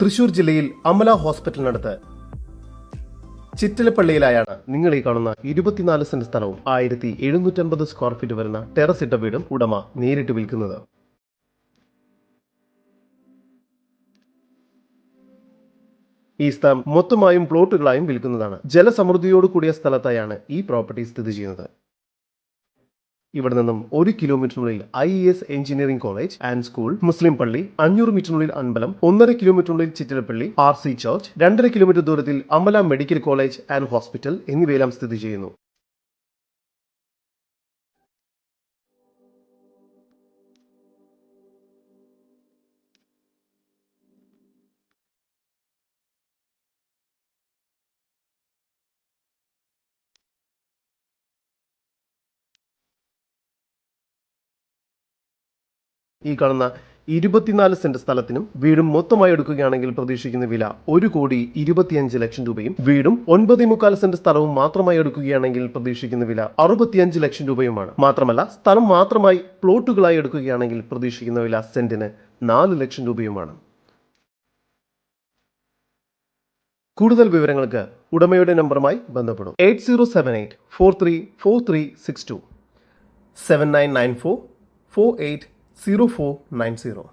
തൃശൂർ ജില്ലയിൽ അമല ഹോസ്പിറ്റലിനടുത്ത്. ചിറ്റലപ്പള്ളിയിലായാണ് നിങ്ങൾ ഈ കാണുന്ന ഇരുപത്തിനാല് സെന്റ് സ്ഥലവും ആയിരത്തി എഴുന്നൂറ്റമ്പത് സ്ക്വയർ ഫീറ്റ് വരുന്ന ടെറസ് ഇട്ട വീടും ഉടമ നേരിട്ട് വിൽക്കുന്നത്. ഈ സ്ഥലം മൊത്തമായും പ്ലോട്ടുകളായും വിൽക്കുന്നതാണ്. ജലസമൃദ്ധിയോട് കൂടിയ സ്ഥലത്തായാണ് ഈ പ്രോപ്പർട്ടി സ്ഥിതി ചെയ്യുന്നത്. ഇവിടെ നിന്നും ഒരു കിലോമീറ്ററിനുള്ളിൽ I S engineering college and school മുസ്ലിം പള്ളി അഞ്ഞൂറ് മീറ്ററിനുള്ളിൽ അമ്പലം ഒന്നര കിലോമീറ്ററിനുള്ളിൽ ചിറ്റിലപ്പള്ളി ആർ സി ചർച്ച് രണ്ടര കിലോമീറ്റർ ദൂരത്തിൽ Amala medical college and hospital എന്നിവയെല്ലാം സ്ഥിതി ചെയ്യുന്നു. ഈ കാണുന്ന ഇരുപത്തിനാല് സെന്റ് സ്ഥലത്തിനും വീടും മൊത്തമായി എടുക്കുകയാണെങ്കിൽ പ്രതീക്ഷിക്കുന്ന വില ഒരു കോടി ഇരുപത്തിയഞ്ച് ലക്ഷം രൂപയും. വീടും ഒൻപതേ മുക്കാൽ സെന്റ് സ്ഥലവും മാത്രമായി എടുക്കുകയാണെങ്കിൽ പ്രതീക്ഷിക്കുന്ന വില അറുപത്തിയഞ്ച് ലക്ഷം രൂപയുമാണ്. മാത്രമല്ല സ്ഥലം മാത്രമായി പ്ലോട്ടുകളായി എടുക്കുകയാണെങ്കിൽ പ്രതീക്ഷിക്കുന്ന വില സെന്റിന് നാല് ലക്ഷം രൂപയുമാണ്. കൂടുതൽ വിവരങ്ങൾക്ക് ഉടമയുടെ നമ്പറുമായി ബന്ധപ്പെടും. Eight zero seven eight four three four three six two. Seven nine nine four four eight zero four nine zero.